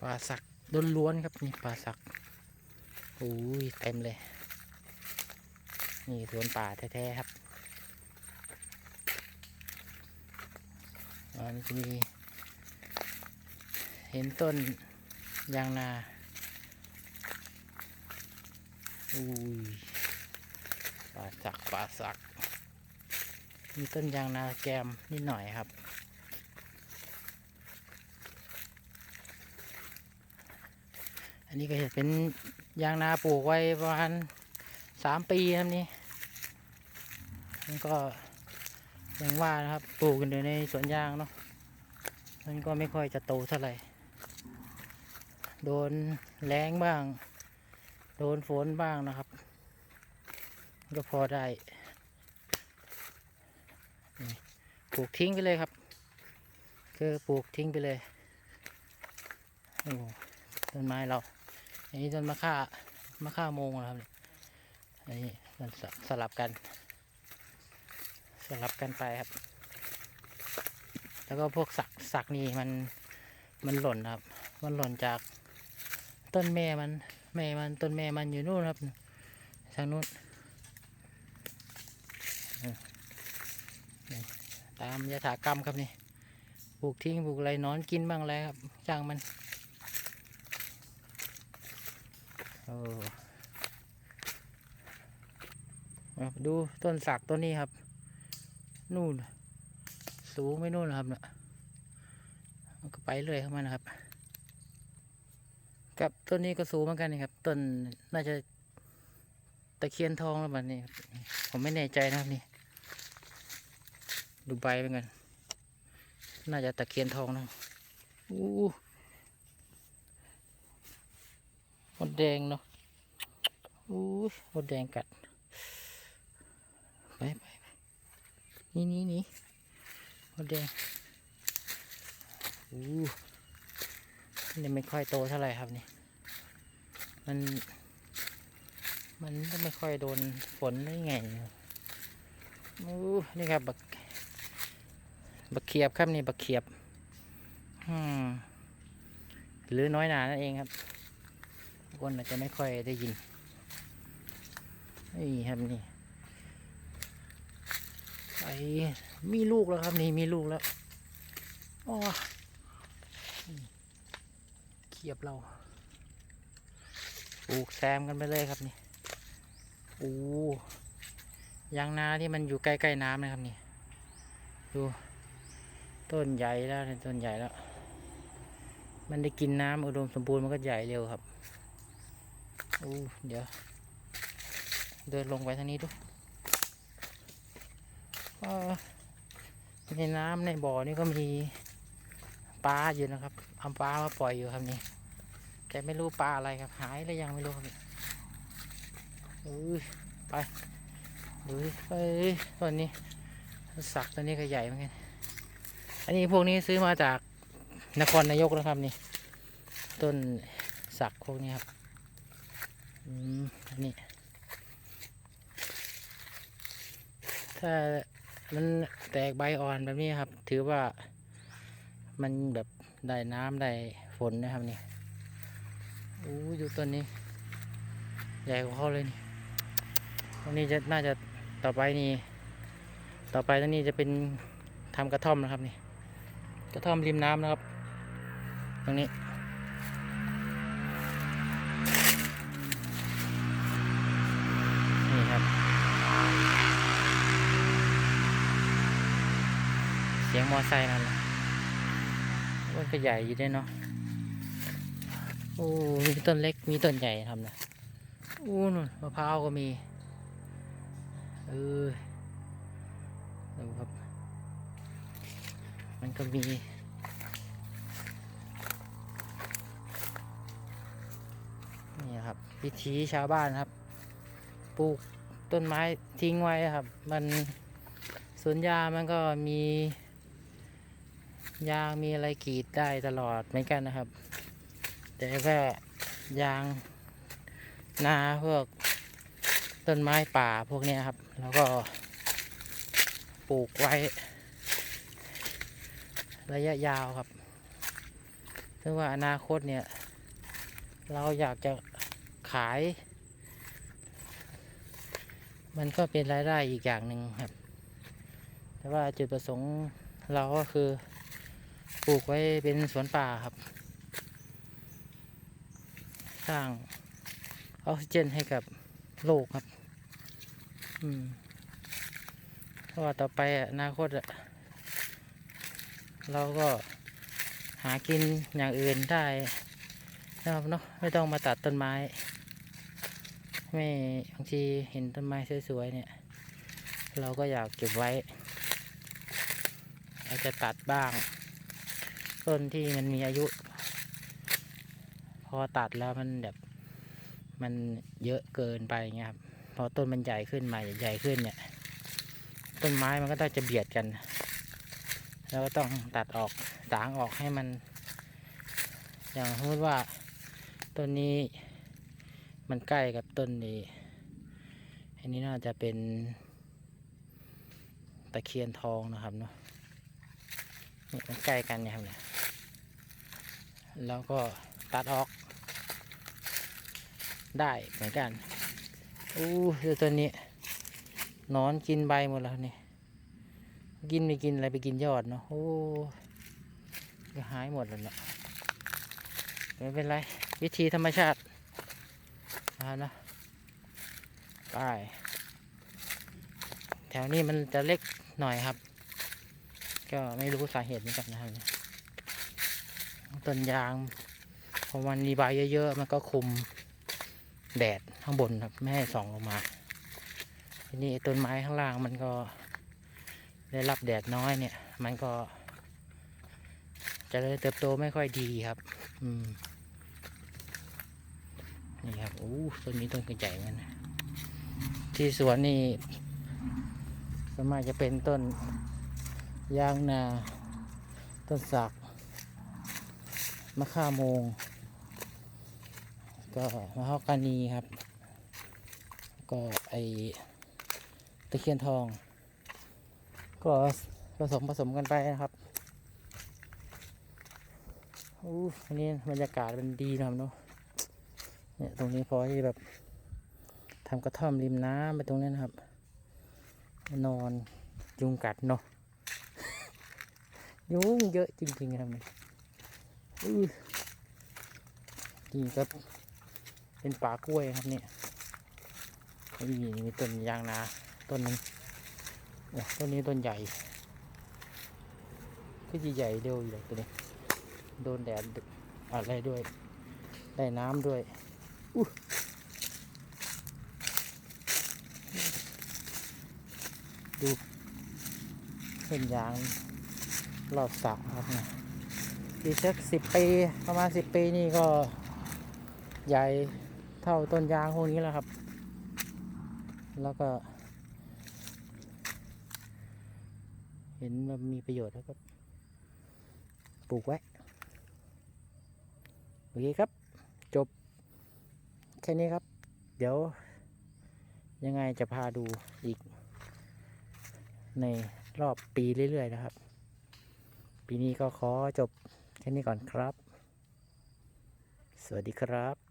ปลาสักล้วนๆครับนี่ปลาสักโอ้ยเต็มเลย นี่สวนป่าแท้ๆครับอันนี้จะมีเห็นต้นยางนาอุ้ยปลาสักปลาสัก มีต้นยางนาแกมนิดหน่อยครับ นี้ก็จะเป็นยางนาปลูกไว้ประมาณสามปีครับนี่มันก็ยังว่านะครับปลูกกันอยู่ในสวนยางเนาะมันก็ไม่ค่อยจะโตเท่าไหร่ โดนแรงบ้าง โดนฝนบ้างนะครับ ก็พอได้ปลูกทิ้งไปเลยครับ คือปลูกทิ้งไปเลยโอ้ต้นไม้เรา อันนี้ต้นมะข่ามะข่าโมงนะครับเนี่ยอันนี้มันสสลับกัน สลับกันไปครับ แล้วก็พวกสักสักนี่มันมันหล่นครับ มันหล่นจากต้นแม่มันแม่มันต้นแม่มันอยู่นู่นครับทางนู้นตามยถากรรมครับนี่ปลูกทิ้งปลูกอะไรนอนกินบ้างอะไรครับจ้างมันโอ้เอา ดูต้นสักต้นนี้ครับ นู่น สูงไม่นู่นนะครับเนี่ยมันก็ไปเรื่อยเข้ามานะครับ กับต้นนี้ก็สูงเหมือนกันนี่ครับ ต้นน่าจะตะเคียนทองแล้วแบบนี้ผมไม่แน่ใจนะครับนี่ ดูใบเหมือนกัน น่าจะตะเคียนทองนะอู้มดแดงเนาะ อู้มดแดงกัด ไปไปนี่นี่นี่มดแดงอู้นี่ไม่ค่อยโตเท่าไหร่ครับนี่ มัน มันก็ไม่ค่อยโดนฝนได้ไงอู้นี่ครับบักบักเขียบครับนี่บักเขียบอืมหรือน้อยหนานั่นเองครับคนอาจจะไม่ค่อยได้ยิน นี่ครับนี่ไอ้มีลูกแล้วครับนี่มีลูกแล้วอ๋อเขียบเราปลูกแซมกันไปเลยครับนี่โอ้ยางนาที่มันอยู่ใกล้ๆน้ำนะครับนี่ดูต้นใหญ่แล้วต้นใหญ่แล้ว มันได้กินน้ำอุดมสมบูรณ์มันก็ใหญ่เร็วครับโอ้เดี๋ยว เดินลงไปทางนี้ดูก็ในน้ำในบ่อนี่ก็มีปลาอยู่นะครับเอาปลามาปล่อยอยู่ครับนี่แต่ไม่รู้ปลาอะไรครับหายแล้วยังไม่รู้ครับนี่อุ้ยไปดูดิเอ้ยต้นนี้สักตัวนี้ก็ใหญ่เหมือนกันอันนี้พวกนี้ซื้อมาจากนครนายกนะครับนี่ ต้นสักพวกนี้ครับอืมอันนี้ ถ้ามันแตกใบอ่อนแบบนี้ครับ ถือว่ามันแบบได้น้ำได้ฝนนะครับนี่อู้ดูต้นนี้ ใหญ่กว่าเขาเลยนี่ต้นนี้จะน่าจะต่อไปนี่ ต่อไปต้นนี้จะเป็นทำกระท่อมนะครับนี่ กระท่อมริมน้ำนะครับ ตรงนี้นี่ครับ สียงมอไซค์นั่นแหละมันก็ใหญ่อยู่ด้วยเนาะโอ้มีต้นเล็กมีต้นใหญ่ทำนะโอ้นู่นมะพร้าวก็มี เออดูครับ มันก็มีนี่ครับวิถีชาวบ้านครับ ปลูกต้นไม้ทิ้งไว้ครับ มันสวนยามันก็มี ยางมีอะไรกรีดได้ตลอดเหมือนกันนะครับ แต่ก็ยางนาพวกต้นไม้ป่าพวกนี้ครับ แล้วก็ปลูกไว้ ระยะยาวครับซึ่งว่าอนาคตเนี่ย เราอยากจะขาย มันก็เป็นรายได้อีกอย่างหนึ่งครับ แต่ว่าจุดประสงค์เราก็คือ ปลูกไว้เป็นสวนป่าครับ สร้างออกซิเจนให้กับโลกครับ อืมเพราะว่าต่อไปอนาคตอะเราก็หากินอย่างอื่นได้นะครับเนาะไม่ต้องมาตัดต้นไม้ ไม่บางทีเห็นต้นไม้สวยๆเนี่ย เราก็อยากเก็บไว้ อาจจะตัดบ้าง ต้นที่มันมีอายุ พอตัดแล้วมันแบบมันเยอะเกินไปเงี้ยครับพอต้นมันใหญ่ขึ้นมาใหญ่ขึ้นเนี่ย ต้นไม้มันก็ต้องจะเบียดกัน แล้วก็ต้องตัดออกสางออกให้มัน อย่างสมมติว่าต้นนี้มันใกล้กับต้นนี้ อันนี้น่าจะเป็นตะเคียนทองนะครับเนาะนี่มันใกล้กันเนี่ยครับเนี่ย แล้วก็ตัดออกได้เหมือนกันอู้ดูตัวนี้นอนกินใบหมดแล้วนี่กินไม่กินอะไรไปกินยอดเนาะโอ้ก็หายหมดแล้วเนาะไม่เป็นไร วิธีธรรมชาติมานะไปแถวนี้มันจะเล็กหน่อยครับ ก็ไม่รู้สาเหตุเหมือนกันนะครับ ต้นยางพอมันมีใบเยอะๆ มันก็คุมแดดข้างบนครับไม่ให้ส่องลงมาทีนี้ต้นไม้ข้างล่างมันก็ได้รับแดดน้อยเนี่ย มันก็ จะเลยเติบโตไม่ค่อยดีครับ อืมนี่ครับโอ้ต้นนี้ต้นกระใหญ่เหมือนะที่สวนนี่ส่วนมากจะเป็นต้นยางนา ต้นสัก มะข่าโมง ก็มะฮอกกานีครับ ก็ไอตะเคียนทอง ก็ผสมผสมกันไปนะครับอู้อันนี้บรรยากาศมันดีนะครับเนาะเนี่ยตรงนี้พอที่แบบทำกระท่อมริมน้ำไปตรงนี้นะครับ นอนยุงกัดเนาะ ยุงเยอะจริงๆครับ นี่ก็เป็นป่ากล้วยครับเนี่ยนี่มีต้นยางนาต้นนึงโอ้ต้นนี้ต้นใหญ่ก็จะใหญ่เร็วอยู่เลยตัวนี้ โดนแดดอะไรด้วย ได้น้ำด้วยอู้ดูเส้นยางรอบสระครับเนี่ย อีกสักสิบปีประมาณสิบปีนี่ก็ใหญ่เท่าต้นยางพวกนี้แล้วครับ แล้วก็ เห็นมันมีประโยชน์แล้วก็ปลูกไว้โอเคครับ จบ แค่นี้ครับ เดี๋ยว ยังไงจะพาดูอีก ในรอบปีเรื่อยๆนะครับ ปีนี้ก็ขอจบ แค่นี้ก่อนครับ สวัสดีครับ